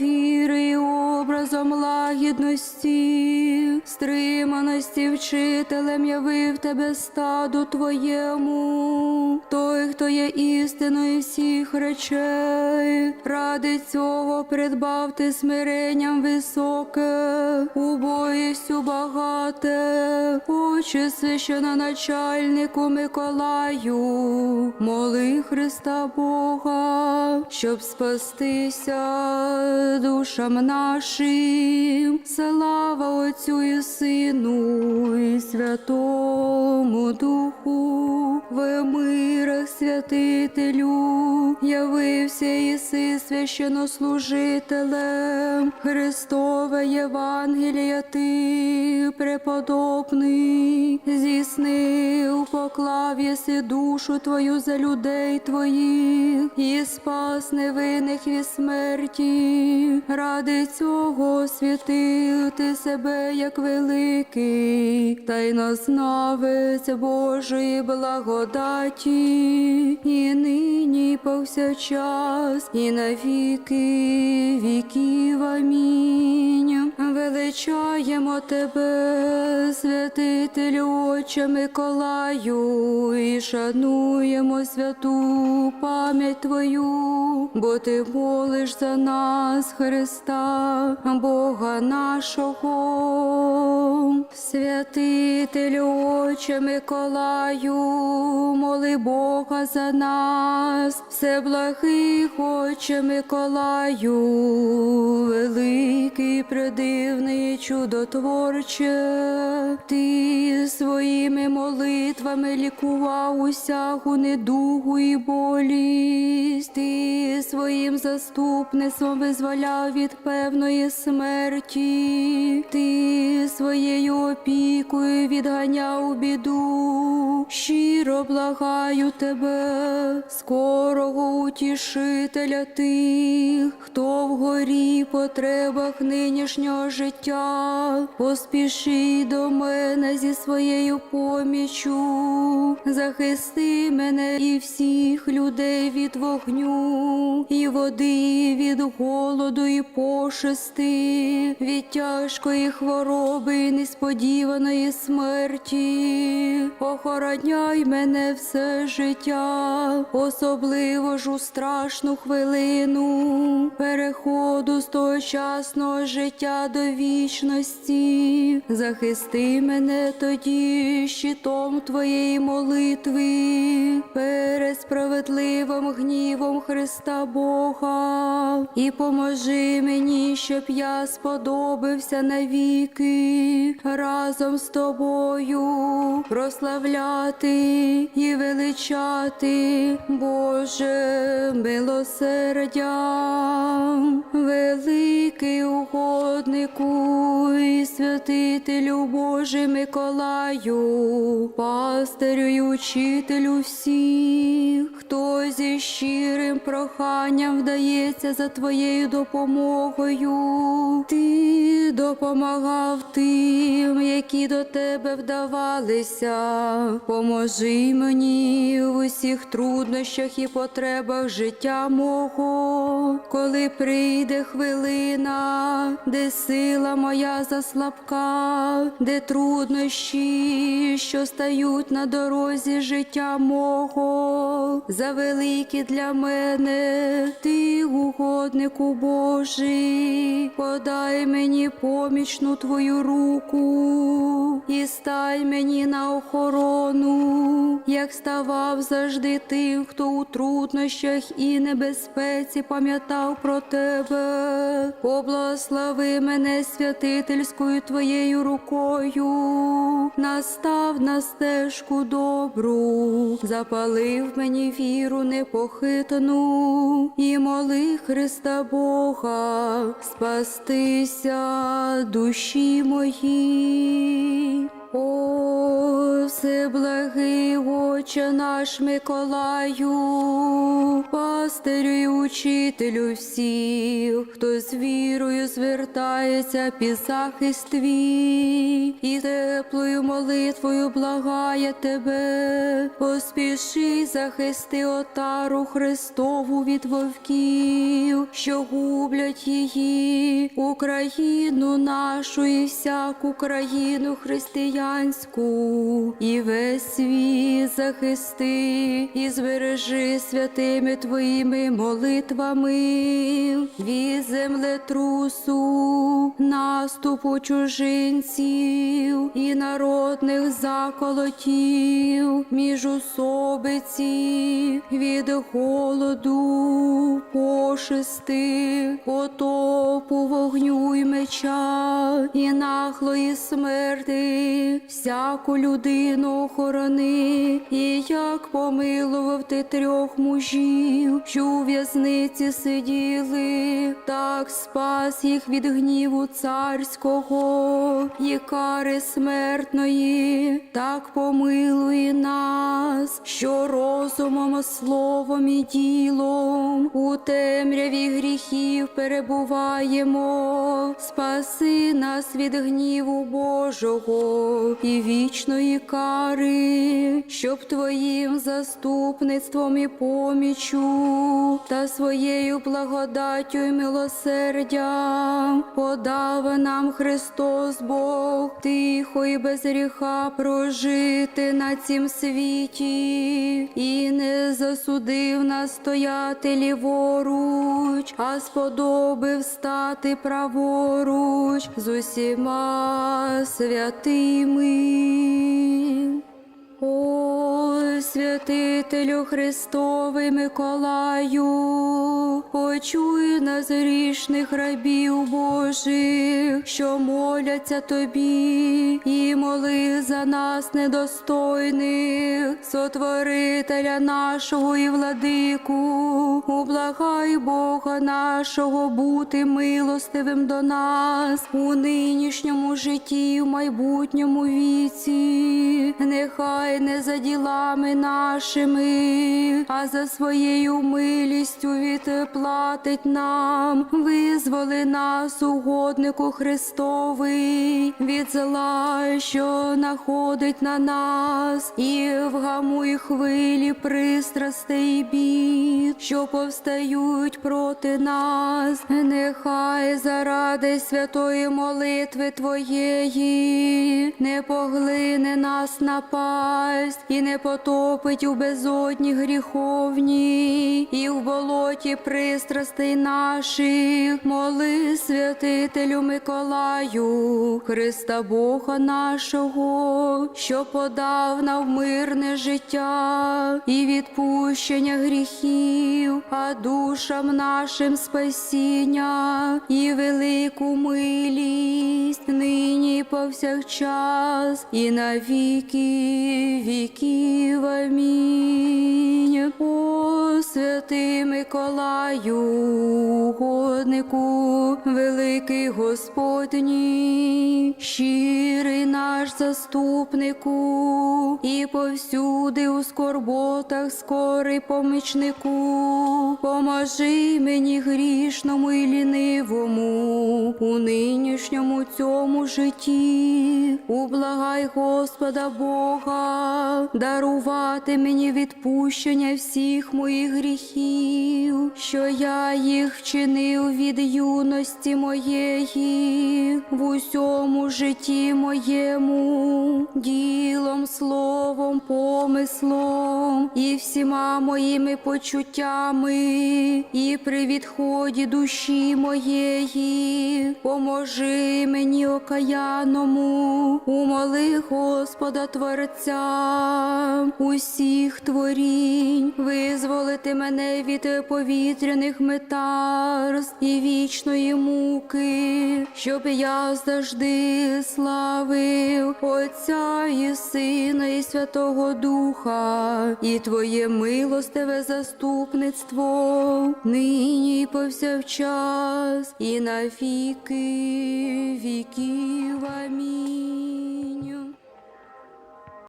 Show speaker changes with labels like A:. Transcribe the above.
A: віри і образом лагідності, стриманості вчителем явив тебе стаду твоєму, той, хто є істиною всіх речей, ради цього придбав ти смиренням високе, убоїстю багате, очі священоначальнику Миколаю, моли Христа Бога, щоб спастися душам нашим, слава Отцю і Сину і Святому Духу, в мирах святителю, явився Іси священнослужителем, Христове Євангелія ти преподобний, здійснив, поклав єси душу твою за людей твоїх. І спас невинних від смерті. Ради цього святив ти себе як великий, тайнознавець Божої благодаті, і нині, і повсякчас, і на віки віків. Амінь. Величаємо тебе, святителю Отче Миколаю, і шануємо святу пам'ять Твою, бо ти молиш за нас, Христа, Бога нашого. Святителю Отче Миколаю, моли Бога за нас, всеблагий Отче Миколаю, великий, предивний, чудотворче, ти своїми молитвами лікував усяку недугу і болість, ти своїм заступництвом визволяв від певної смерті, ти своєю опікою відганяв біду. Щиро благаю тебе, скорого утішителя тих, хто в горі потребах нинішнього життя, поспіши до мене зі своєю поміччю, захисти мене і всіх людей від вогню, і води від голоду і пошести, від тяжкої хвороби і несподіваної смерті. Охороняй мене все життя, особливо ж у страшну хвилину переходу з тогочасного життя до вічності. Захисти мене тоді щитом твоєї молитви, перед справедливим гнівом Христа Бога, і поможи мені, щоб я сподобався навіки разом з тобою прославляти і величати, Боже милосердя, великий угоднику і святителю Божий Миколаю, пастирю і учителю всіх, хто зі щирим проханням вдається за твоєю допомогою. Ти допомагав тим, які до тебе вдавалися. Поможи мені в усіх труднощах і потребах життя мого, коли прийде хвилина, де сила моя заслабка, де труднощі, що стають на дорозі життя мого, завеликі для мене, ти, угоднику Божий, подай мені помічну твою руку і стай мені на охорону, як ставав завжди тим, хто у труднощах і небезпеці пам'ятав про тебе. Поблагослови мене святительською твоєю рукою, настав на стежку добру, запалив мені віру непохитану і моли Христа Бога, спастися душі моїй. О, всеблагий Отче наш Миколаю, пастирю і учителю всіх, хто з вірою звертається під захист твій, і теплою молитвою благає тебе, поспіши захисти отару Христову від вовків, що гублять її, Україну нашу і всяку країну християнську, і весь світ захисти, і збережи святими твоїми молитвами. Від землетрусу, наступу чужинців і народних заколотів, міжусобиці, від голоду, пошести, потопу, вогню й меча, і нахлої смерти, всяку людину охорони, і як помилував ти трьох мужів, що у в'язниці сиділи, так спас їх від гніву царського, і кари смертної, так помилуй нас, що розумом, словом і ділом у темряві гріхів перебуваємо, спаси нас від гніву Божого і вічної кари, щоб Твоїм заступництвом і помічю та своєю благодаттю і милосердям подав нам Христос Бог тихо і без гріха прожити на цім світі і не засудив нас стояти ліворуч, а сподобив стати праворуч з усіма святими. Ой, святителю Христовий Миколаю, почуй нас грішних рабів Божих, що моляться тобі, і моли за нас недостойних, сотворителя нашого і владику, ублагай Бога нашого бути милостивим до нас у нинішньому житті, в майбутньому віці. Нехай не за ділами нашими, а за своєю милістю відплатить нам, визволи нас, угоднику Христовий, від зла, що находить на нас, і вгамуй хвилі пристрастей бід, що повстають проти нас. Нехай заради святої молитви Твоєї не поглине нас напасть і не потопить у безодні гріховні, і в болоті пристрастей наших, моли святителю Миколаю, Христа Бога нашого, що подав нам мирне життя і відпущення гріхів, а душам нашим спасіння і велику милість нині повсякчас, і на віки віків. Амінь. me. Святий Миколаю, угоднику, великий Господній, щирий наш заступнику, і повсюди у скорботах скорий помічнику, поможи мені грішному і лінивому, у нинішньому цьому житті, ублагай Господа Бога, дарувати мені відпущення всіх моїх гріхів, що я їх вчинив від юності моєї, в усьому житті моєму, ділом, словом, помислом і всіма моїми почуттями, і при відході душі моєї, поможи мені окаяному, умоли Господа Творця, усіх творінь, визволити мене від повітряних метарств і вічної муки, щоб я завжди славив Отця і Сина, і Святого Духа, і Твоє милостиве заступництво, нині і повсякчас, і на віки віків. Амінь.